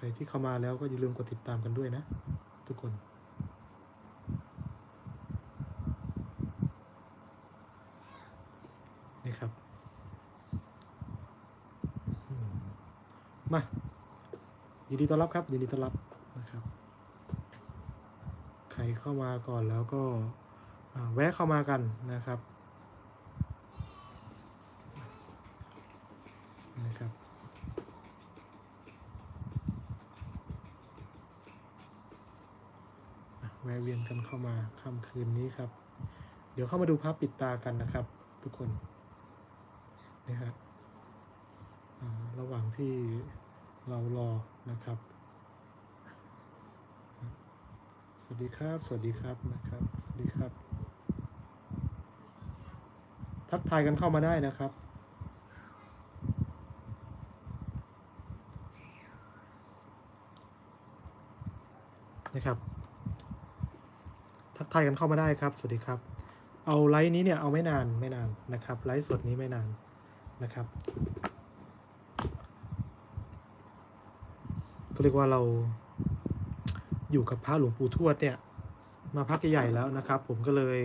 ใครที่เข้ามาแล้วก็อย่าลืมกดติดตามกันด้วยนะ ทุกคน นี่ครับ มายินดีต้อนรับครับยินดีต้อนรับนะครับ ใครเข้ามาก่อนแล้วก็แวะเข้ามากันนะครับ อะ แวะเวียนกันเข้ามาค่ำคืนนี้ครับ เดี๋ยวเข้ามาดูภาพปิดตากันนะครับ ทุกคนนี่ฮะระหว่างที่เรารอนะครับ สวัสดีครับ สวัสดีครับนะครับ สวัสดีครับ ทักทายกันเข้ามาได้นะครับนะครับ กทายกันเข้ามาได้ครับ สวัสดีครับ เอาไลฟ์นี้เนี่ยเอาไม่นานไม่นานนะครับไลฟ์สดนี้ไม่นานนะครับก็เรียกว่าเราอยู่กับพระหลวงปู่ทวดเนี่ย มาพักใหญ่แล้วนะครับ ผมก็เลย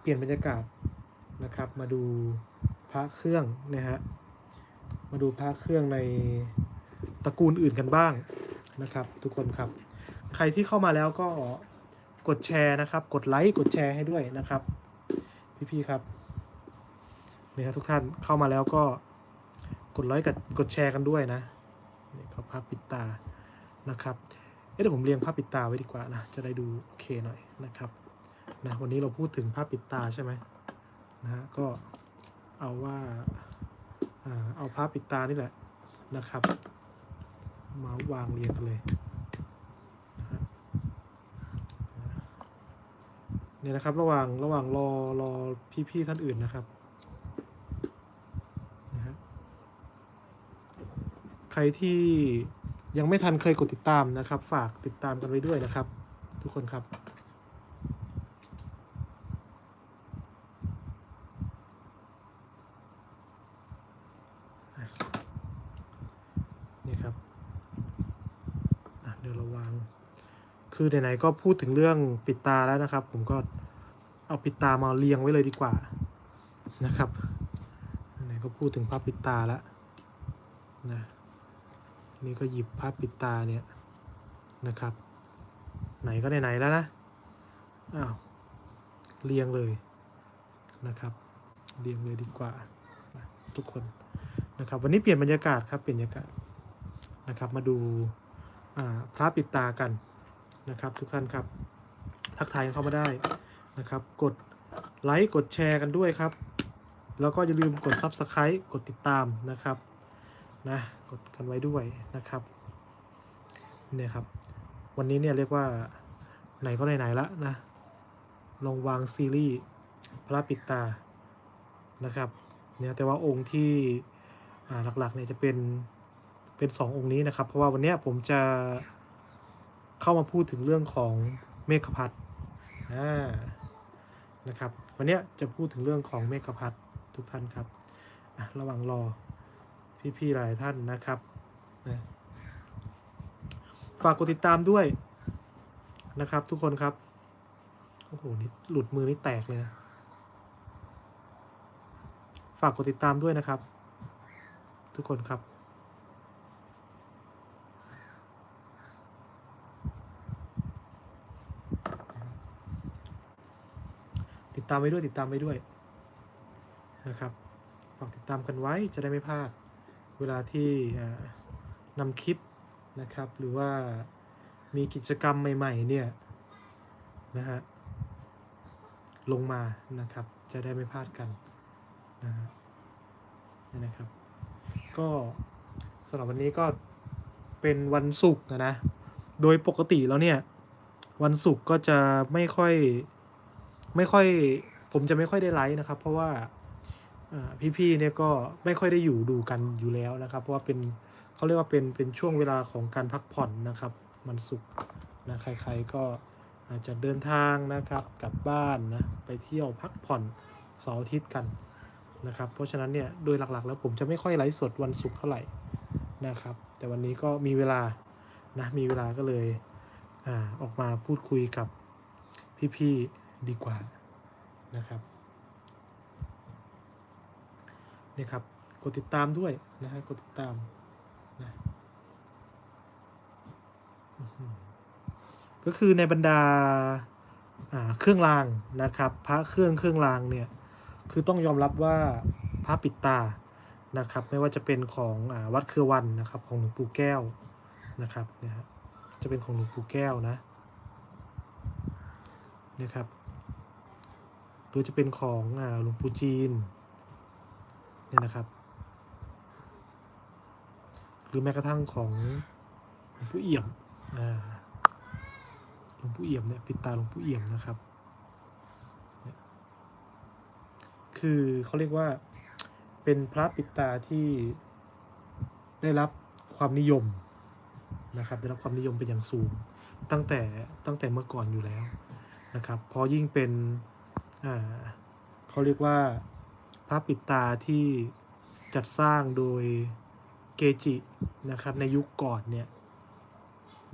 เปลี่ยนบรรยากาศนะครับ มาดูพระเครื่องนะฮะมาดูพระเครื่องในตระกูลอื่นกันบ้างนะครับ ทุกคนครับ รที่เข้ามาแล้วก็กดแชร์นะครับ กดไลค์กดแชร์ให้ด้วยนะครับ พี่ๆครับนี่ครับทุกท่านเข้ามาแล้วก็กดไลค์กับกดแชร์กันด้วยนะนี่ครับภาพปิดตานะครับเอ๊ะเดี๋ยวผมเรียงภาพปิดตาไว้ดีกว่านะจะได้ดูโอเคหน่อยนะครับนะวันนี้เราพูดถึงภาพปิดตาใช่ไหมนะฮะก็เอาว่าเอาภาพปิดตานี่แหละนะครับ มาวางเรียงกันเลยนะฮะ เนี่ยนะครับ ระหว่างระหว่างรอรอพี่ๆท่านอื่นนะครับนะฮะใครที่ยังไม่ทันเคยกดติดตามนะครับ ฝากติดตามกันไว้ด้วยนะครับ ทุกคนครับ นี่ครับอะเดี๋ยวเราวาง คือไหนๆก็พูดถึงเรื่องปิดตาแล้วนะครับ ผมก็เอาปิดตามาเรียงไว้เลยดีกว่านะครับไหนๆก็พูดถึงภาพปิดตาแล้วนะนี่ก็หยิบภาพปิดตาเนี่ยนะครับ ไหนก็ไหนๆแล้วนะอ้าวเรียงเลยนะครับเรียงเลยดีกว่า ทุกคนนะครับ วันนี้เปลี่ยนบรรยากาศครับเปลี่ยนบรรยากาศนะครับ มาดูพระปิดตากัน นะครับทุกท่านครับ ทักทายกันเข้ามาได้นะครับ กดไลค์กดแชร์กันด้วยครับ แล้วก็อย่าลืมกด Subscribe กดติดตามนะครับนะกดกันไว้ด้วยนะครับเนี่ยครับ วันนี้เนี่ยเรียกว่าไหนก็ไหนๆละนะลงวางซีรีส์พระปิดตานะครับเนี่ยแต่ว่าองค์ที่หลักๆเนี่ยจะเป็นเป็นสององค์นี้นะครับ เพราะว่าวันนี้ผมจะ เข้ามาพูดถึงเรื่องของเมฆพัทนะครับ วันนี้จะพูดถึงเรื่องของเมฆพัททุกท่านครับระหว่างรอพี่ๆหลายท่านนะครับฝากกดติดตามด้วยนะครับทุกคนครับ โอ้โหนี่หลุดมือนี่แตกเลยนะ ฝากกดติดตามด้วยนะครับ ทุกคนครับ ตามไว้ด้วยติดตามไว้ด้วยนะครับฝากติดตามกันไว้จะได้ไม่พลาด เวลาที่นำคลิปนะครับ หรือว่ามีกิจกรรมใหม่ๆเนี่ยนะฮะลงมานะครับ จะได้ไม่พลาดกันนะฮะนี่นะครับ ก็สำหรับวันนี้ก็เป็นวันศุกร์นะนะโดยปกติแล้วเนี่ย วันศุกร์ก็จะไม่ค่อย ไม่ค่อยผมจะไม่ค่อยได้ไลฟ์นะครับ เพราะว่าอ่พี่ๆเนี่ยก็ไม่ค่อยได้อยู่ดูกันอยู่แล้วนะครับ เพราะว่าเป็นเขาเรียกว่าเป็นเป็นช่วงเวลาของการพักผ่อนนะครับวันศุกนะใคร ๆก็อาจจะเดินทางนะครับกลับบ้านนะไปเที่ยวพักผ่อนเสาร์อาทิตย์กันนะครับ เพราะฉะนั้นเนี่ยโดยหลักๆ แล้วผมจะไม่ค่อยไลฟ์สดวันศุกร์เท่าไหร่นะครับ แต่วันนี้ก็มีเวลานะมีเวลาก็เลยอออกมาพูดคุยกับพี่ๆ ดีกว่านะครับนี่ครับ กดติดตามด้วยนะฮะ กดติดตามนะก็คือในบรรดาเครื่องรางนะครับ พระเครื่องเครื่องรางเนี่ย คือต้องยอมรับว่าพระปิดตานะครับ ไม่ว่าจะเป็นของอวัดเครือวันนะครับ ของหลวงปู่แก้วนะครับเนี่ยฮะจะเป็นของหลวงปู่แก้วนะนะครับ หรือจะเป็นของหลวงปู่จีนเนี่ยนะครับ หรือแม้กระทั่งของหลวงปู่เอี่ยมหลวงปู่เอี่ยมเนี่ยปิดตาหลวงปู่เอี่ยมนะครับ คือเขาเรียกว่าเป็นพระปิดตาที่ได้รับความนิยมนะครับได้รับความนิยมเป็นอย่างสูงตั้งแต่ตั้งแต่เมื่อก่อนอยู่แล้วนะครับ พอยิ่งเป็น เขาเรียกว่าพระปิดตาที่จัดสร้างโดยเกจินะครับในยุคก่อนเนี่ย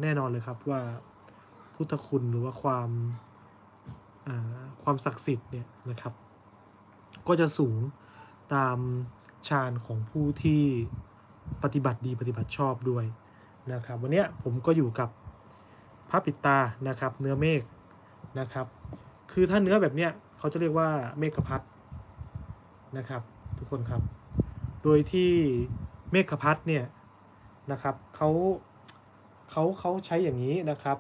แน่นอนเลยครับว่าพุทธคุณหรือว่าความความศักดิ์สิทธิ์เนี่ยนะครับ ก็จะสูงตามฌานของผู้ที่ปฏิบัติดีปฏิบัติชอบด้วยนะครับ วันนี้ผมก็อยู่กับพระปิดตานะครับ เนื้อเมฆนะครับ คือถ้าเนื้อแบบเนี้ย เขาจะเรียกว่าเมฆพัดนะครับ ทุกคนครับ โดยที่เมฆพัดเนี่ยนะครับเขาเขาเขาใช้อย่างนี้นะครับ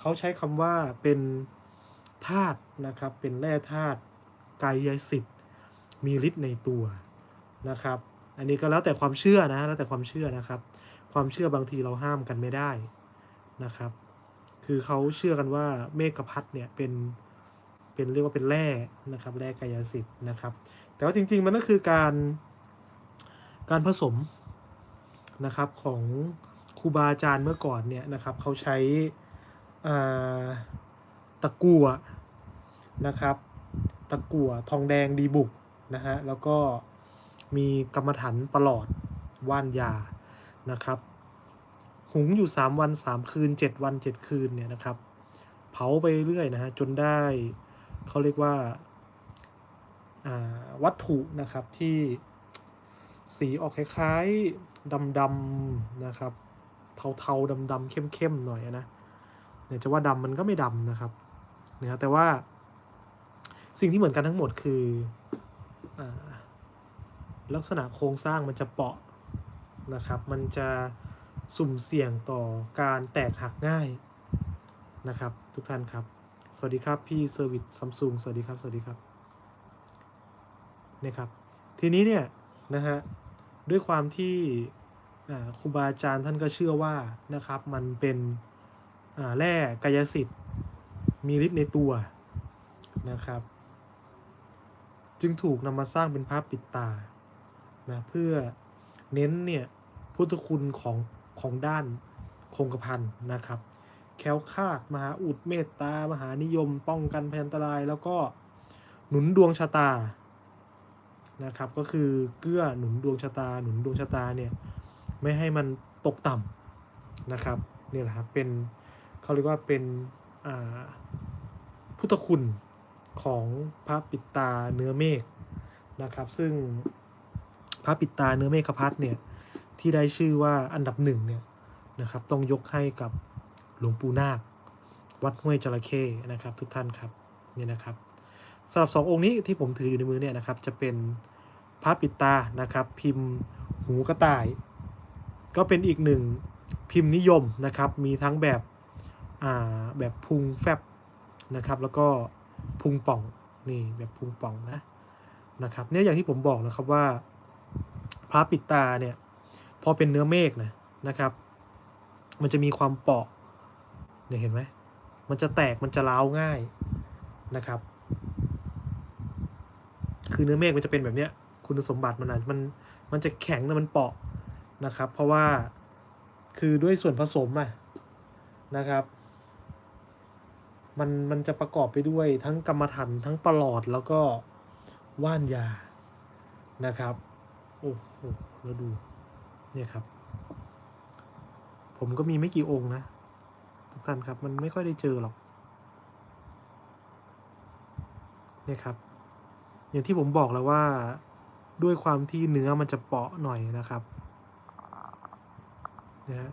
เขาใช้คำว่าเป็นธาตุนะครับ เป็นแร่ธาตุกายสิทธิ์มีฤทธิ์ในตัวนะครับ อันนี้ก็แล้วแต่ความเชื่อนะแล้วแต่ความเชื่อนะครับ ความเชื่อบางทีเราห้ามกันไม่ได้นะครับ คือเขาเชื่อกันว่าเมฆพัดเนี่ยเป็น เป็นเรียกว่าเป็นแร่นะครับแร่กายสิทธิ์นะครับ แต่ว่าจริง ๆ มันก็คือการการผสมนะครับของครูบาอาจารย์เมื่อก่อนเนี่ยนะครับเขาใช้ตะกั่วนะครับ ตะกั่วทองแดงดีบุกนะฮะแล้วก็มีกรรมฐานประหลอดว่านยานะครับหุงอยู่ 3 วัน 3 คืน 7 วัน 7 คืนเนี่ยนะครับ เผาไปเรื่อยนะฮะจนได้ เขาเรียกว่าาวัตถุนะครับที่สีออกคล้ายๆดำๆนะครับ เทาๆดำๆเข้มๆหน่อยนะเนี่ยจะว่าดำมันก็ไม่ดำนะครับเนะแต่ว่าสิ่งที่เหมือนกันทั้งหมดคืออลักษณะโครงสร้างมันจะเปราะนะครับ มันจะสุ่มเสี่ยงต่อการแตกหักง่ายนะครับ ทุกท่านครับ สวัสดีครับพี่เซอร์วิสซัมซุงสวัสดีครับ สวัสดีครับนะครับ ทีนี้เนี่ยนะฮะด้วยความที่ครูบาอาจารย์ท่านก็เชื่อว่านะครับมันเป็นแร่กายสิทธิ์มีฤทธิ์ในตัวนะครับ จึงถูกนำมาสร้างเป็นภาพปิดตานะเพื่อเน้นเนี่ยพุทธคุณของของด้านคงกระพันนะครับ แค้วคาดมหาอุดเมตตามหานิยม ป้องกันพยันตราย แล้วก็หนุนดวงชะตานะครับ ก็คือเกื้อหนุนดวงชะตา หนุนดวงชะตาเนี่ยไม่ให้มันตกต่ำนะครับนี่แหละครับเป็นเขาเรียกว่าเป็นพุทธคุณของพระปิตาเนื้อเมฆนะครับ ซึ่งพระปิตาเนื้อเมฆพัทเนี่ยที่ได้ชื่อว่าอันดับหนึ่งเนี่ยนะครับต้องยกให้กับ หลวงปู่นาค วัดห้วยจระเข้นะครับ ทุกท่านครับนี่นะครับสำหรับสององค์นี้ที่ผมถืออยู่ในมือเนี่ยนะครับ จะเป็นพระปิดตานะครับ พิมพ์หูกระต่าย ก็เป็นอีกหนึ่งพิมพ์นิยมนะครับ มีทั้งแบบอ่าแบบพุงแฟบนะครับ แล้วก็พุงป่องนี่แบบพุงป่องนะนะครับเนี่ยอย่างที่ผมบอกนะครับว่า พระปิดตาเนี่ยพอเป็นเนื้อเมฆนะนะครับ มันจะมีความเปราะ เนี่ยเห็นไหมมันจะแตกมันจะร้าง่ายนะครับ คือเนื้อเมฆมันจะเป็นแบบเนี้ย คุณสมบัติมันอาจมันมันจะแข็งแต่มันเปราะนะครับ เพราะว่าคือด้วยส่วนผสมอะนะครับ มันมันจะประกอบไปด้วยทั้งกรรมฐานทั้งปลอดแล้วก็ว่านยานะครับ โอ้โหแล้วดูเนี่ยครับ ผมก็มีไม่กี่องค์นะ ทุกท่านครับ มันไม่ค่อยได้เจอหรอกเนี่ยครับ อย่างที่ผมบอกแล้วว่าด้วยความที่เนื้อมันจะเปาะหน่อยนะครับนะฮะ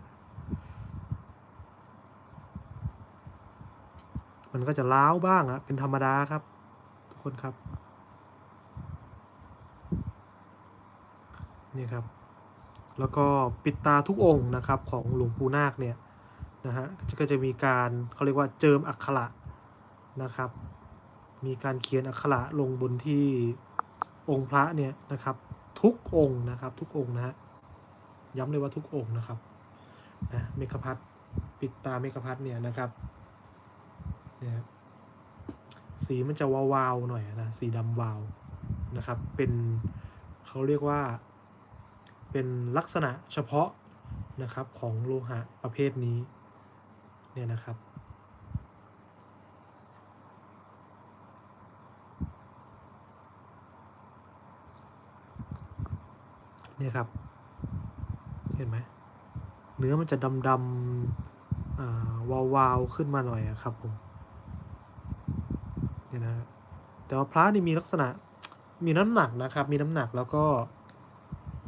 มันก็จะล้าวบ้างอะเป็นธรรมดาครับ ทุกคนครับ นี่ครับ แล้วก็ปิดตาทุกองค์นะครับ ของหลวงปู่นาคเนี่ย นะฮะก็จะมีการเขาเรียกว่าเจิมอักขระนะครับ มีการเขียนอักขระลงบนที่องค์พระเนี่ยนะครับ ทุกองค์นะครับ ทุกองค์นะฮะย้ำเลยว่าทุกองค์นะครับนะเมฆพัทปิดตาเมฆพัทเนี่ยนะครับเนี่ยสีมันจะวาวๆหน่อยนะสีดำวาวนะครับ เป็นเขาเรียกว่าเป็นลักษณะเฉพาะนะครับของโลหะประเภทนี้ เนี่ยนะครับ เนี่ยครับ เห็นไหมเนื้อมันจะดำดำวาววาวๆขึ้นมาหน่อยอะครับผมเนี่ยนะแต่ว่าพระนี่มีลักษณะมีน้ำหนักนะครับ มีน้ำหนักแล้วก็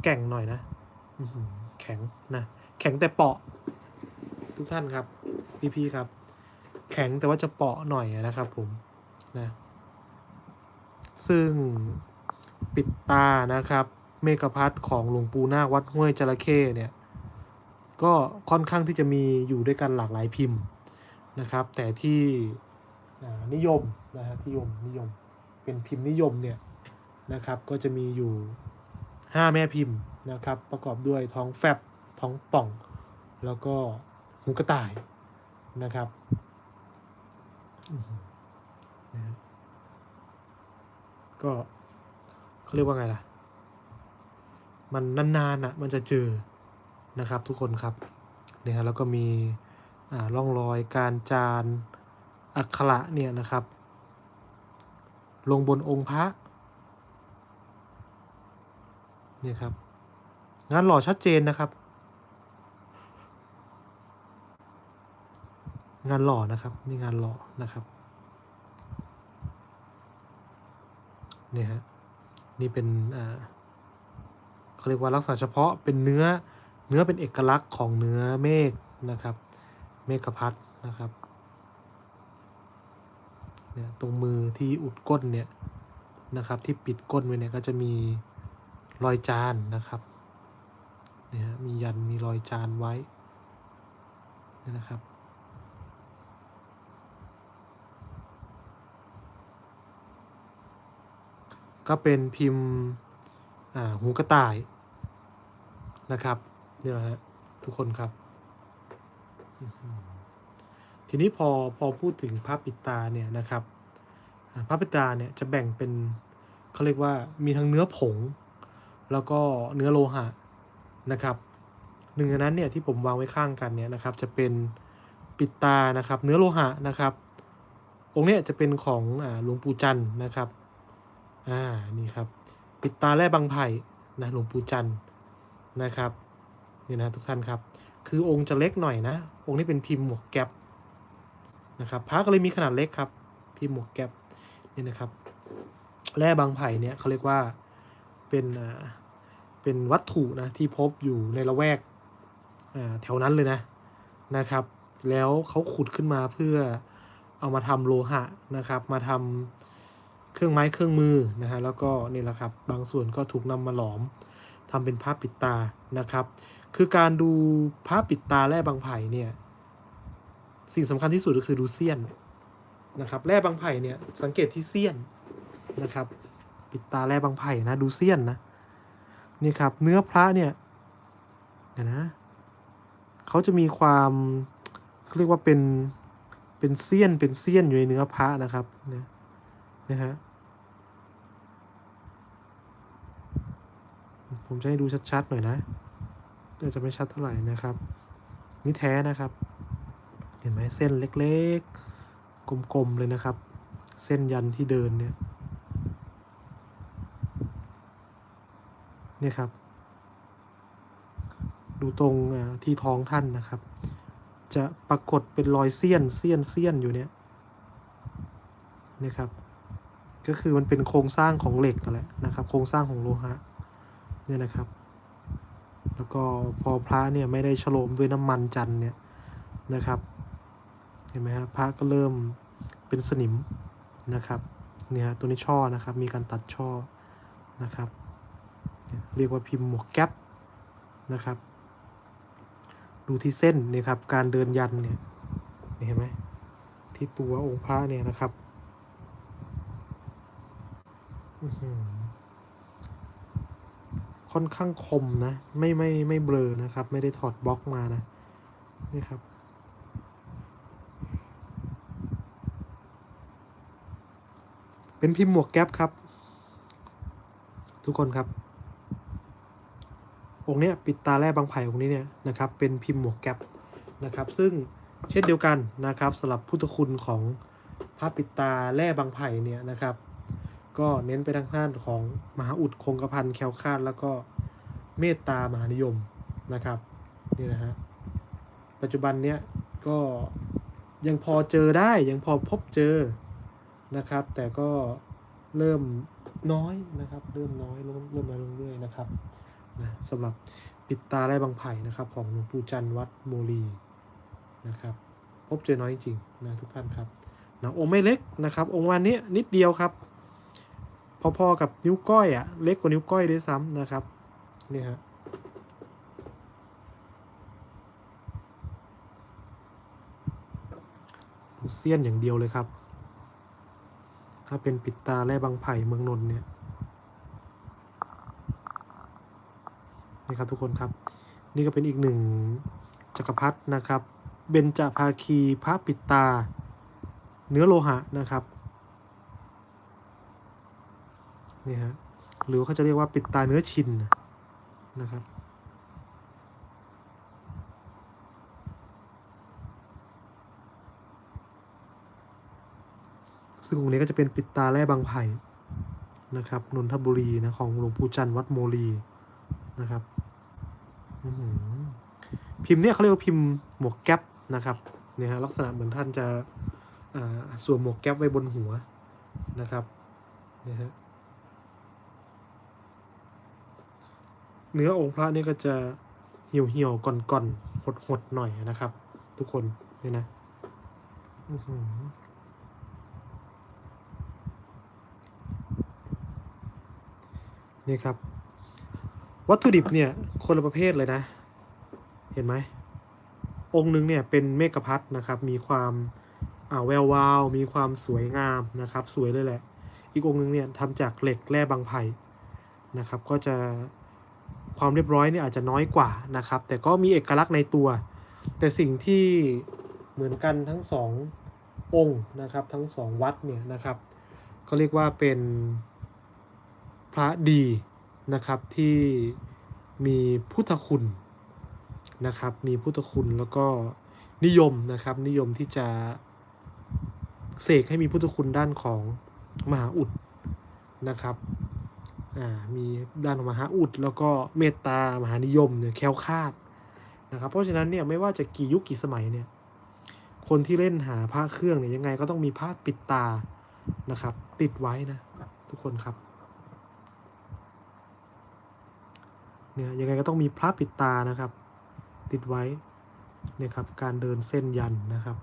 แก่งหน่อยนะแข็งนะ แข็งแต่เปาะทุกท่านครับ พี่ๆครับ แข็งแต่ว่าจะเปาะหน่อยนะครับผมนะซึ่งปิดตานะครับ เมกพัทของหลวงปู่นาควัดห้วยจระเข้เนี่ยก็ค่อนข้างที่จะมีอยู่ด้วยกันหลากหลายพิมพ์นะครับ แต่ที่นิยมนะฮะที่นิยมนิยมเป็นพิมพ์นิยมเนี่ยนะครับก็จะมีอยู่ 5 แม่พิมพ์นะครับ ประกอบด้วยท้องแฟบท้องป่อง แล้วก็หูกระต่าย นะครับนะก็เขาเรียกว่าไงล่ะ มันนานๆอะ มันจะเจอนะครับทุกคนครับเนี่ยฮะแล้วก็มีอ่าร่องรอยการจานอักขระเนี่ยนะครับ ลงบนองค์พระเนี่ยครับ งานหล่อชัดเจนนะครับ งานหล่อนะครับ นี่งานหล่อนะครับเนี่ยฮะนี่เป็นเขาเรียกว่าลักษณะเฉพาะเป็นเนื้อเนื้อเป็นเอกลักษณ์ของเนื้อเมฆนะครับ เมฆพัดนะครับเนี่ยตรงมือที่อุดก้นเนี่ยนะครับที่ปิดก้นไว้เนี่ยก็จะมีรอยจานนะครับเนี่ยฮะมียันมีรอยจานไว้นะครับ ก็เป็นพิมพ์หูกระต่ายนะครับนี่ยนะฮะทุกคนครับ ทีนี้พอพอพูดถึงพระปิดตาเนี่ยนะครับอ่าพปิดตาเนี่ยจะแบ่งเป็นเขาเรียกว่ามีทั้งเนื้อผง แล้วก็เนื้อโลหะนะครับหนึ่งในนั้นเนี่ยที่ผมวางไว้ข้างกันเนี่ยนะครับ จะเป็นปิดตานะครับ เนื้อโลหะนะครับองค์เนี้ยจะเป็นของหลวงปู่จันทร์นะครับ อ่า นี่ครับ ปิดตาแร่บางไผ่นะหลวงปู่จันนะครับนี่นะทุกท่านครับ คือองค์จะเล็กหน่อยนะ องค์นี้เป็นพิมพ์หมวกแก๊ปนะครับพระก็เลยมีขนาดเล็กครับ พิมพ์หมวกแก๊ปนี่นะครับแร่บางไผ่เนี่ยเขาเรียกว่าเป็นอ่าเป็นวัตถุนะที่พบอยู่ในละแวกอ่าแถวนั้นเลยนะนะครับ แล้วเขาขุดขึ้นมาเพื่อเอามาทำโลหะนะครับ มาทำ เครื่องไม้เครื่องมือนะฮะแล้วก็นี่แหละครับบางส่วนก็ถูกนำมาหลอมทำเป็นผ้าปิดตานะครับ คือการดูผ้าปิดตาแร่บางไผ่เนี่ยสิ่งสำคัญที่สุดก็คือดูเสี้ยนนะครับแร่บางไผ่เนี่ยสังเกตที่เสี้ยนนะครับ ปิดตาแร่บางไผ่นะดูเสี้ยนนะนี่ครับเนื้อพระเนี่ยเดี๋ยนะเขาจะมีความเขาเรียกว่าเป็นเป็นเสี้ยนเป็นเสี้ยนอยู่ในเนื้อพระนะครับเนี่ยนะฮะ ผมจะให้ดูชัดๆหน่อยนะอาจจะไม่ชัดเท่าไหร่นะครับ นี่แท้นะครับ เห็นไหมเส้นเล็กๆ กลมๆเลยนะครับ เส้นยันที่เดินเนี่ยเนี่ยครับ ดูตรงที่ท้องท่านนะครับ จะปรากฏเป็นรอยเสี้ยนเสี้ยนเสี้ยนอยู่เนี่ยนะครับ ก็คือมันเป็นโครงสร้างของเหล็กนั่นแหละนะครับ โครงสร้างของโลหะ เนี่ยนะครับ แล้วก็พอพระเนี่ยไม่ได้ฉโลมด้วยน้ำมันจันเนี่ยนะครับ เห็นไหมฮะพระก็เริ่มเป็นสนิมนะครับเนี่ยตัวนี้ช่อนะครับ มีการตัดช่อนะครับ เรียกว่าพิมพ์หมวกแก๊ปนะครับ ดูที่เส้นเนี่ยครับ การเดินยันเนี่ยเห็นไหมที่ตัวองค์พระเนี่ยนะครับ อือ ค่อนข้างคมนะ ไม่ไม่ไม่เบลอนะครับ ไม่ได้ถอดบล็อกมานะ นี่ครับ เป็นพิมพ์หมวกแก๊ปครับ ทุกคนครับ องค์เนี้ยปิดตาแร่บางไผ่องค์นี้เนี่ยนะครับ เป็นพิมพ์หมวกแก๊ปนะครับ ซึ่งเช่นเดียวกันนะครับสำหรับพุทธคุณของพระปิดตาแร่บางไผ่เนี่ยนะครับ ก็เน้นไปทางด้านของมหาอุดคงกระพันแคล้วคาดแล้วก็เมตตามหานิยมนะครับนี่นะฮะปัจจุบันเนี้ยก็ยังพอเจอได้ยังพอพบเจอนะครับ แต่ก็เริ่มน้อยนะครับ เริ่มน้อยลงเริ่มน้อยลงเรื่อยนะครับนะสำหรับปิดตาไร่บางไผ่นะครับ ของหลวงปู่จันทร์วัดโมลีนะครับ พบเจอน้อยจริงๆนะทุกท่านครับนะองค์ไม่เล็กนะครับ องค์วันนี้นิดเดียวครับ พอๆกับนิ้วก้อยอะ่ะเล็กกว่านิ้วก้อยด้วยซ้ำนะครับนี่ฮะดูเสี้ยนอย่างเดียวเลยครับ ถ้าเป็นปิดตาแร่บางไผ่เมืองนนท์เนี่ยนี่ครับทุกคนครับ นี่ก็เป็นอีกหนึ่งจักรพรรดินะครับ เบญจภาคีพระปิดตา เนื้อโลหะนะครับ นี่ฮะหรือเขาจะเรียกว่าปิดตาเนื้อชินนะครับ ซึ่งองค์นี้ก็จะเป็นปิดตาแร่บางไผ่นะครับนนทบุรีนะของหลวงปู่จันทร์วัดโมลีนะครับพิมพ์เนี่ยเขาเรียกว่าพิมพ์หมวกแก๊ปนะครับเนี่ยฮะลักษณะเหมือนท่านจะสวมหมวกแก๊ปไว้บนหัวนะครับเนี่ยฮะ เนื้อองค์พระนี่ก็จะเหี่ยวเหี่ยวก่อนก่อนหดหดหน่อยนะครับ ทุกคนเนี่ยนะอื้อหือนี่ครับ วัตถุดิบเนี่ยคนละประเภทเลยนะ เห็นไหม องค์หนึ่งเนี่ยเป็นเมกะพัทนะครับ มีความอาแวววาว มีความสวยงามนะครับ สวยเลยแหละ อีกองค์หนึ่งเนี่ยทำจากเหล็กแร่บางไผ่นะครับ ก็จะ ความเรียบร้อยเนี่ยอาจจะน้อยกว่านะครับ แต่ก็มีเอกลักษณ์ในตัว แต่สิ่งที่เหมือนกันทั้งสององค์นะครับ ทั้งสองวัดเนี่ยนะครับ ก็เรียกว่าเป็นพระดีนะครับที่มีพุทธคุณนะครับ มีพุทธคุณแล้วก็นิยมนะครับ นิยมที่จะเสกให้มีพุทธคุณด้านของมหาอุดนะครับ อ่ามีด้านของมหาอุด แล้วก็เมตตามหานิยมเนี่ยแค้วคาดนะครับเพราะฉะนั้นเนี่ยไม่ว่าจะกี่ยุคกี่สมัยเนี่ยคนที่เล่นหาผ้าเครื่องเนี่ยยังไงก็ต้องมีผ้าปิดตานะครับ ติดไว้นะทุกคนครับเนี่ยยังไงก็ต้องมีพระปิดตานะครับ ติดไว้เนี่ยครับการเดินเส้นยันนะครับ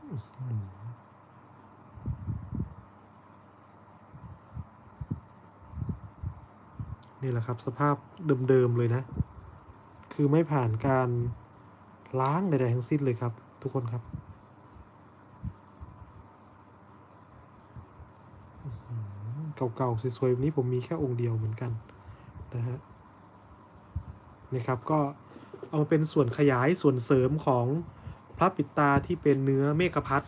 อื้อหือ นี่แหละครับ สภาพเดิมๆเลยนะ คือไม่ผ่านการล้างใดๆทั้งสิ้นเลยครับ ทุกคนครับ เก่าๆสวยๆแบบนี้ผมมีแค่องค์เดียวเหมือนกันนะฮะนี่ครับก็เอามาเป็นส่วนขยายส่วนเสริมของพระปิดตาที่เป็นเนื้อเมฆพัท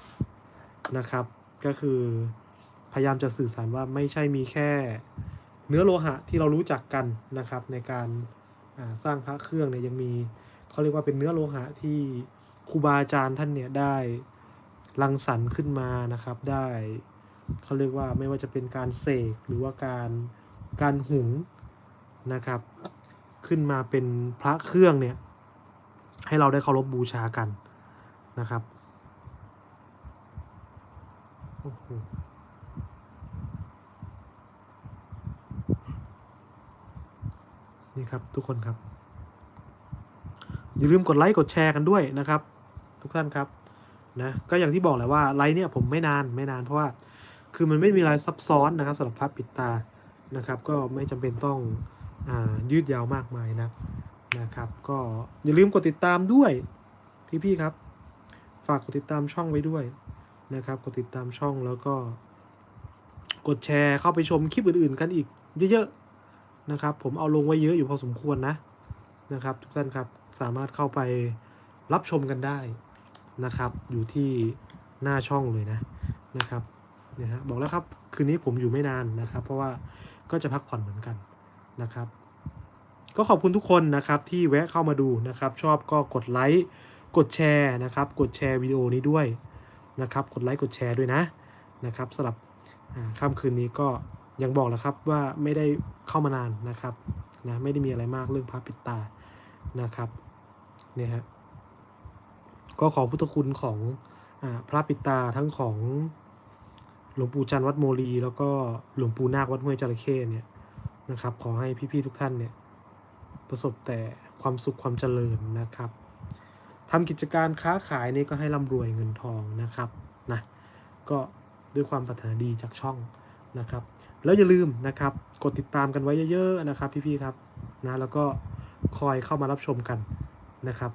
นะครับ ก็คือพยายามจะสื่อสารว่าไม่ใช่มีแค่ เนื้อโลหะที่เรารู้จักกันนะครับ ในการสร้างพระเครื่องเนี่ยยังมีเขาเรียกว่าเป็นเนื้อโลหะที่ครูบาอาจารย์ท่านเนี่ยได้รังสรรค์ขึ้นมานะครับ ได้เขาเรียกว่าไม่ว่าจะเป็นการเสกหรือว่าการการหุงนะครับ ขึ้นมาเป็นพระเครื่องเนี่ยให้เราได้เคารพบูชากันนะครับโอ้โห นี่ครับทุกคนครับ อย่าลืมกดไลค์กดแชร์กันด้วยนะครับ ทุกท่านครับนะก็อย่างที่บอกแหละว่าไลค์เนี่ยผมไม่นานไม่นานเพราะว่าคือมันไม่มีอะไรซับซ้อนนะครับสำหรับพระปิดตานะครับ ก็ไม่จำเป็นต้องอยืดยาวมากมายนะนะครับ ก็อย่าลืมกดติดตามด้วยพี่ๆครับ ฝากกดติดตามช่องไว้ด้วยนะครับ กดติดตามช่องแล้วก็ กดแชร์เข้าไปชมคลิปอื่นๆ กันอีกเยอะๆ นะครับ ผมเอาลงไว้เยอะอยู่พอสมควรนะนะครับ ทุกท่านครับสามารถเข้าไปรับชมกันได้นะครับ อยู่ที่หน้าช่องเลยนะนะครับเนี่ยฮะบอกแล้วครับคืนนี้ผมอยู่ไม่นานนะครับ เพราะว่าก็จะพักผ่อนเหมือนกันนะครับ ก็ขอบคุณทุกคนนะครับที่แวะเข้ามาดูนะครับ ชอบก็กดไลค์กดแชร์นะครับ กดแชร์วิดีโอนี้ด้วยนะครับ กดไลค์กดแชร์ด้วยนะนะครับสำหรับค่ำคืนนี้ก็ ยังบอกแหล้วครับว่าไม่ได้เข้ามานานนะครับนะไม่ได้มีอะไรมากเรื่องพระปิดตานะครับเนี่ยฮะก็ขอพุทธคุณของอาพระปิดตาทั้งของหลวงปู่จันทร์วัดโมลี แล้วก็หลวงปู่นาควัดห้วยจระเข้เนี่ยนะครับ ขอให้พี่ๆทุกท่านเนี่ยประสบแต่ความสุขความเจริญนะครับทำกิจการค้าขายนี่ก็ให้ร่ำรวยเงินทองนะครับนะก็ด้วยความปรารถนาดีจากช่อง นะครับ แล้วอย่าลืมนะครับ กดติดตามกันไว้เยอะๆนะครับ พี่ๆครับนะแล้วก็คอยเข้ามารับชมกันนะครับ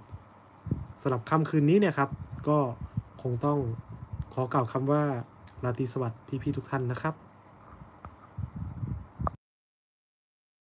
สำหรับค่ำคืนนี้เนี่ยครับก็คงต้องขอกล่าวคำว่าราตรีสวัสดิ์พี่ๆทุกท่านนะครับ